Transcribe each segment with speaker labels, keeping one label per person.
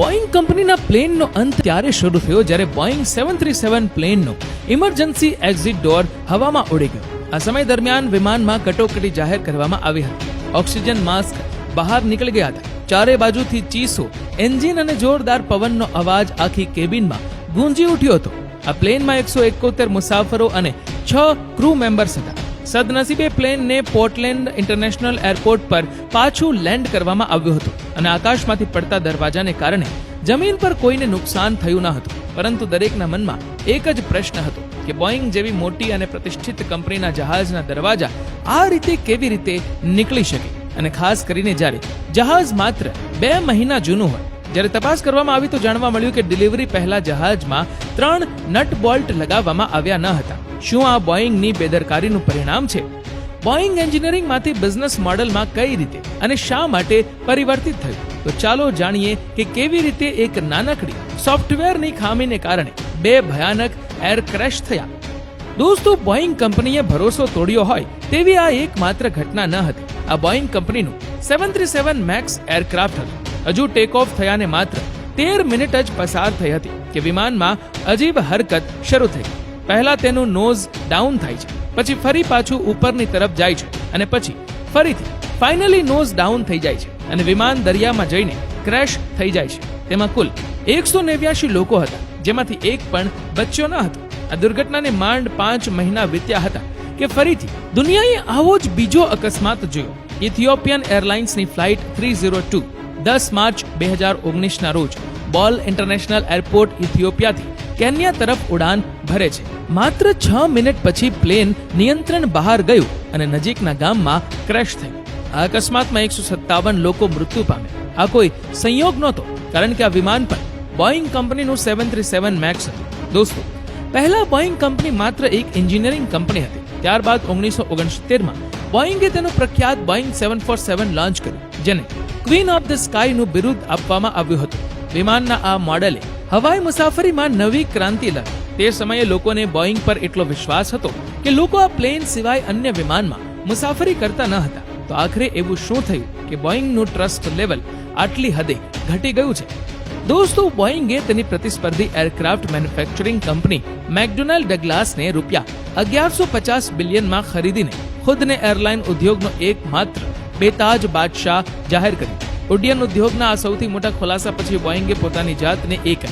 Speaker 1: બોઈંગ કંપનીના પ્લેનનો અંત ત્યારે શરૂ થયો જ્યારે બોઈંગ સેવન થ્રી સેવન પ્લેનનો ઇમરજન્સી એક્ઝિટ ડોર હવામાં ઉડી ગયો. આ સમય દરમિયાન વિમાનમાં કટોકટી જાહેર કરવામાં આવી હતી. ઓક્સિજન માસ્ક બહાર નીકળી ગયા હતા. ચારે બાજુથી ચીસો, એન્જિન અને જોરદાર પવનનો અવાજ આખી કેબિનમાં ગુંજી ઉઠ્યો હતો. આ પ્લેનમાં એકસો એકોતેર મુસાફરો અને છ ક્રૂ મેમ્બર્સ હતા. સદનસીબે પ્લેનને પોર્ટલેન્ડ ઇન્ટરનેશનલ એરપોર્ટ પર પાછું લેન્ડ કરવામાં આવ્યું હતું અને આકાશમાંથી પડતા દરવાજાને કારણે જમીન પર કોઈને નુકસાન થયું ન હતું. પરંતુ દરેકના મનમાં એક જ પ્રશ્ન હતો કે બોઈંગ જેવી મોટી અને પ્રતિષ્ઠિત કંપનીના જહાજના દરવાજા આ રીતે કેવી રીતે નીકળી શકે? અને ખાસ કરીને જ્યારે જહાજ માત્ર બે મહિના જૂનું હોય જ્યારે તપાસ કરવામાં આવી તો જાણવા મળ્યું કે ડિલિવરી પહેલા જહાજમાં ત્રણ નટ બોલ્ટ લગાવવામાં આવ્યા ન હતા. શું આ બોઈંગની બેદરકારીનું પરિણામ છે? બોઈંગ એન્જિનિયરિંગમાંથી બિઝનેસ મોડલમાં કઈ રીતે અને શા માટે પરિવર્તિત થયું? તો ચાલો જાણીએ કે કેવી રીતે એક નાનકડી સોફ્ટવેરની ખામીને કારણે બે ભયાનક એર ક્રેશ થયા. દોસ્તો બોઈંગ કંપનીએ ભરોસો તોડ્યો હોય તેવી આ એકમાત્ર ઘટના ન હતી. આ બોઈંગ કંપનીનું seven three seven max aircraft હતું. હજુ ટેક ઓફ થયાને માત્ર તેર મિનિટ જ પસાર થઈ હતી કે વિમાનમાં અજીબ હરકત શરૂ થઈ. પહેલા તેનું નોઝ ડાઉન થાય છે, પછી ફરી પાછું ઉપરની તરફ જાય છે અને પછી ફરીથી ફાઇનલી નોઝ ડાઉન થઈ જાય છે અને વિમાન દરિયામાં જઈને ક્રેશ થઈ જાય છે. તેમાં કુલ એકસો નેવ્યાશી લોકો હતા, જેમાંથી એક પણ બચ્યો ન હતો. આ દુર્ઘટનાને માંડ પાંચ મહિના વીત્યા હતા કે ફરીથી દુનિયાએ આવો જ બીજો અકસ્માત જોયો. ઇથિયોપિયન એરલાઇન્સની ફ્લાઇટ થ્રી ઝીરો ટુ દસ માર્ચ બે હજાર ઓગણીસના રોજ બોલ ઇન્ટરનેશનલ એરપોર્ટ ઇથિયોપિયાથી કેન્યા તરફ ઉડાન ભરે છે. માત્ર છ મિનિટ પછી પ્લેન નિયંત્રણ બહાર ગયું અને નજીકના ગામમાં ક્રેશ થયું. આ અકસ્માતમાં એકસો સત્તાવન લોકો મૃત્યુ પામ્યા. આ કોઈ સંયોગ નહોતો, કારણ કે આ વિમાન પર બોઈંગ કંપનીનું સેવન થ્રી સેવન મેક્સ હતું. દોસ્તો, પહેલા બોઈંગ કંપની માત્ર એક એન્જિનિયરિંગ કંપની હતી. ત્યારબાદ ઓગણીસો ઓગણસિત્તેરમાં બોઈંગે તેનું પ્રખ્યાત Boeing seven four seven launch કર્યું. જેને ક્વીન ઓફ ધ સ્કાયનું બિરુદ આપવામાં આવ્યું હતું. વિમાનના આ મોડેલે હવાઈ મુસાફરીમાં નવી ક્રાંતિ લાવી. તે સમયે લોકોને બોઈંગ પર એટલો વિશ્વાસ હતો કે લોકો આ પ્લેન સિવાય અન્ય વિમાનમાં મુસાફરી કરતા ન હતા. તો આખરે એવું શું થયું કે બોઈંગનું ટ્રસ્ટ લેવલ આટલી હદે ઘટી ગયું છે? દોસ્તો બોઈંગે તેની પ્રતિસ્પર્ધી એરક્રાફ્ટ મેન્યુફેક્ચરિંગ કંપની મેકડોનાલ્ડ ડગલાસને રૂપિયા અગિયારસો પચાસ બિલિયનમાં ખરીદીને ખુદને એરલાઇન ઉદ્યોગનો એકમાત્ર બેતાજ બાદશાહ જાહેર કર્યો. ઉડ્ડયન ઉદ્યોગના આ સૌથી મોટા ખુલાસા પછી બોઈંગે પોતાની જાતને એક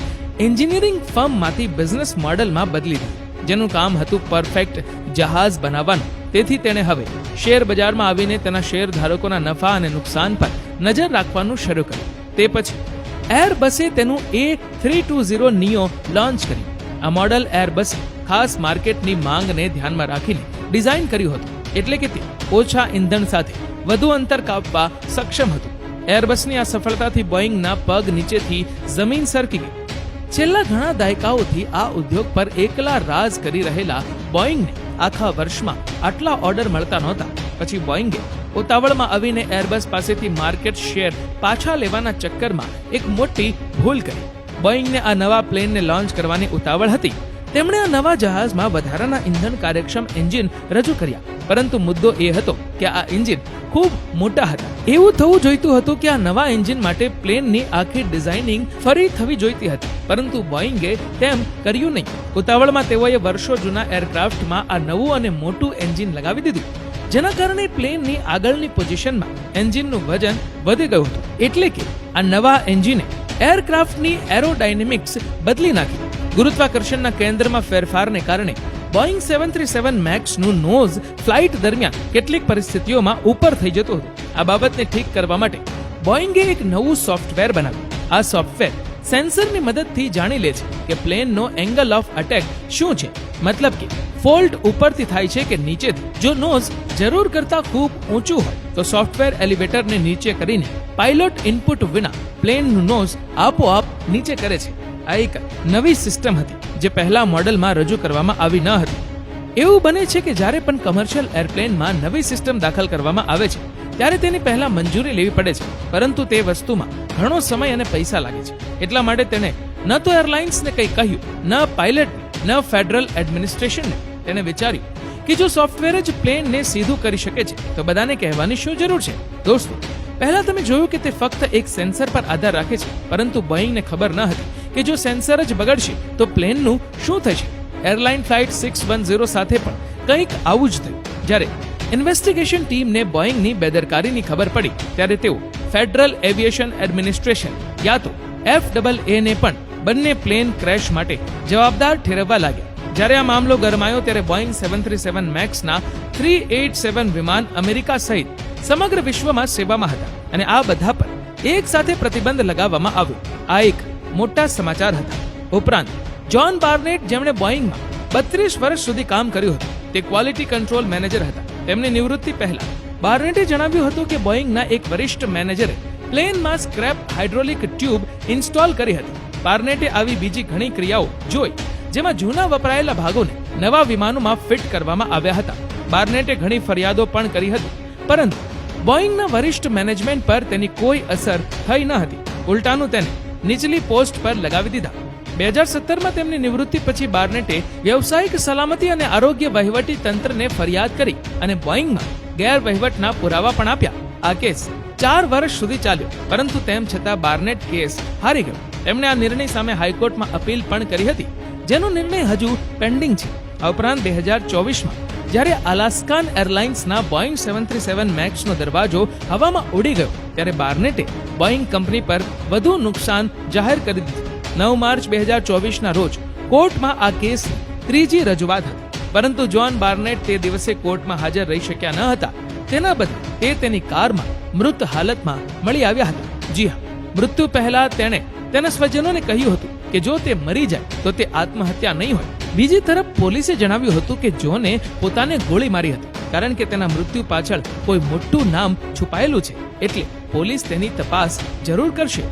Speaker 1: એન્જિનિયરિંગ ફર્મમાંથી બિઝનેસ મોડલમાં બદલી દીધી, જેનું કામ હતું પરફેક્ટ જહાજ બનાવવાનું. તેથી તેણે હવે શેર બજારમાં આવીને તેના શેર ધારકોના નફા અને નુકસાન પર નજર રાખવાનું શરૂ કર્યું. તે પછી એરબસે તેનું A three two zero neo launch કર્યું. આ મોડલ એરબસે ખાસ માર્કેટની માંગને ધ્યાનમાં રાખીને ડિઝાઇન કર્યું હતું. એટલે કે તે ઓછા ઇંધણ સાથે વધુ અંતર કાપવા સક્ષમ હતું. એરબસની આ સફળતાથી બોઈંગના પગ નીચેથી જમીન સરકી ગઈ છેલ્લા ઘણા દાયકાઓથી આ ઉદ્યોગ પર એકલા રાજ કરી રહેલા બોઈંગને આખા વર્ષમાં આટલા ઓર્ડર મળતા નહોતા. પછી બોઈંગે ઉતાવળમાં આવીને એરબસ પાસેથી માર્કેટ શેર પાછા લેવાના ચક્કરમાં એક મોટી ભૂલ કરી. બોઈંગને આ નવા પ્લેનને લોન્ચ કરવાની ઉતાવળ હતી. તેમણે આ નવા જહાજમાં વધારાના ઇંધણ કાર્યક્ષમ એન્જિન રજૂ કર્યા. પરંતુ મુદ્દો એ હતો કે આ એન્જિન ખૂબ મોટા હતા. એવું થવું જોઈતું હતું કે આ નવા એન્જિન માટે પ્લેનની આખી ડિઝાઇનિંગ ફરી થવી જોઈતી હતી. પરંતુ બોઈંગે તેમ કર્યું નહીં. ઉતાવળમાં તેઓએ વર્ષો જૂના એરક્રાફ્ટમાં આ નવું અને મોટું એન્જિન લગાવી દીધું. જેના કારણે પ્લેનની આગળની પોઝિશનમાં એન્જિનનું વજન વધી ગયું હતું. એટલે કે આ નવા એન્જિને એરક્રાફ્ટની એરોડાયનેમિક્સ બદલી નાખી. ગુરુત્વાકર્ષણના કેન્દ્રમાં ફેરફારને કારણે બોઈંગ સેવન થ્રી સેવન મેક્સનું નોઝ ફ્લાઇટ દરમિયાન કેટલીક પરિસ્થિતિઓમાં ઉપર થઈ જતું હતું. આ બાબતને ઠીક કરવા માટે બોઈંગે એક નવું સોફ્ટવેર બનાવ્યું. આ સોફ્ટવેર સેન્સરની મદદથી જાણી લે છે કે પ્લેનનો એંગલ ઓફ અટેક શું છે. મતલબ કે ફોલ્ટ ઉપરથી થાય છે કે નીચેથી. જો નોઝ જરૂર કરતા ખૂબ ઊંચું હોય, તો સોફ્ટવેર એલિવેટરને નીચે કરીને પાયલોટ ઇનપુટ વિના પ્લેનનું નોઝ આપોઆપ નીચે કરે છે. આ એક નવી સિસ્ટમ હતી, જે પહેલા મોડેલમાં રજૂ કરવામાં આવી ન હતી. એવું બને છે કે જ્યારે પણ કમર્શિયલ એરપ્લેનમાં નવી સિસ્ટમ દાખલ કરવામાં આવે છે, ત્યારે તેની પહેલા મંજૂરી લેવી પડે છે, પરંતુ તે વસ્તુમાં ઘણો સમય અને પૈસા લાગે છે. એટલા માટે તેણે ન તો એરલાઇન્સને કંઈ કહ્યું, ન પાયલટ ન ફેડરલ એડમિનિસ્ટ્રેશનને તેણે વિચાર્યું કે જો સોફ્ટવેર જ પ્લેનને સીધું કરી શકે છે, તો બધાને કહેવાની શું જરૂર છે? દોસ્તો, પહેલા તમે જોયું કે તે ફક્ત એક સેન્સર પર આધાર રાખે છે, પરંતુ બોઈંગને ખબર ન હતી કે જો સેન્સર જ બગડશે, તો પ્લેનનું શું થશે? Airline flight six one zero સાથે પણ કંઈક આવું જ થયું. જ્યારે ઇન્વેસ્ટિગેશન ટીમને બોઈંગની બેદરકારીની ખબર પડી, ત્યારે તેઓ ફેડરલ એવિએશન એડમિનિસ્ટ્રેશન યા તો એફ ડબલ એ ને પણ બંને પ્લેન ક્રેશ માટે જવાબદાર ઠેરવવા લાગ્યા. જ્યારે આ મામલો ગરમાયો, ત્યારે બોઈંગ સેવન થ્રી સેવન મેક્સના થ્રી એટ સેવન વિમાન અમેરિકા સહિત સમગ્ર વિશ્વમાં સેવામાં હતા. અને આ બધા પર એક સાથે પ્રતિબંધ લગાવવામાં આવ્યો. આ એક મોટા સમાચાર હતા. ઉપરાંત જ્હોન બાર્નેટ જેમણે બોઈંગમાં બત્રીસ વર્ષ સુધી કામ કર્યું હતું. તે ક્વોલિટી કંટ્રોલ મેનેજર હતા. તેમની નિવૃત્તિ પહેલા બાર્નેટે જણાવ્યું હતું કે બોઈંગના એક વરિષ્ઠ મેનેજરે પ્લેનમાં સ્ક્રેપ હાઇડ્રોલિક ટ્યુબ ઇન્સ્ટોલ કરી હતી. બાર્નેટે આવી બીજી ઘણી ક્રિયાઓ જોઈ, જેમાં જૂના વપરાયેલા ભાગોને નવા વિમાનોમાં ફિટ કરવામાં આવ્યા હતા. બાર્નેટે ઘણી ફરિયાદો પણ કરી હતી. પરંતુ બોઈંગના વરિષ્ઠ મેનેજમેન્ટ પર તેની કોઈ અસર થઈ ન હતી. ઉલટાનું તેને નીચલી પોસ્ટ પર લગાવી દીધા. બે હજાર સત્તરમાં તેમની નિવૃત્તિ પછી બાર્નેટે વ્યવસાયિક સલામતી અને આરોગ્ય વહીવટી તંત્રને ફરિયાદ કરી અને બોઈંગમાં ગેરવહીવટના પુરાવા પણ આપ્યા. આ કેસ ચાર વર્ષ સુધી ચાલ્યો, પરંતુ તેમ છતાં બાર્નેટ કેસ હારી ગયો. તેમણે આ નિર્ણય સામે હાઈકોર્ટમાં અપીલ પણ કરી હતી, જેનો નિર્ણય હજુ પેન્ડિંગ છે. આ ઉપરાંત બે હજાર ચોવીસમાં જ્યારે અલાસ્કાન એરલાઇન્સના બોઈંગ સેવન થ્રી સેવન મેક્સનો દરવાજો હવામાં ઉડી ગયો, ત્યારે બાર્નેટે બોઈંગ કંપની પર વધુ નુકસાન જાહેર કરી દીધું. નવ માર્ચ બે હજાર ચોવીસના રોજ કોર્ટમાં આ કેસ ત્રીજી રજૂઆત હતી. પરંતુ જ્હોન બાર્નેટ તે દિવસે કોર્ટમાં હાજર રહી શક્યા ન હતા. તેના બદલે તે તેની કારમાં મૃત હાલતમાં મળી આવ્યા હતા. જી હા, મૃત્યુ પહેલા તેણે તેના સ્વજનોને કહ્યું હતું કે જો તે મરી જાય, તો તે આત્મહત્યા નહીં હોય. બીજી તરફ પોલીસે જણાવ્યું હતું કે જોને પોતાને ગોળી મારી હતી, કારણ કે તેના મૃત્યુ પાછળ કોઈ મોટું નામ છુપાયેલું છે. એટલે પોલીસ તેની તપાસ જરૂર કરશે.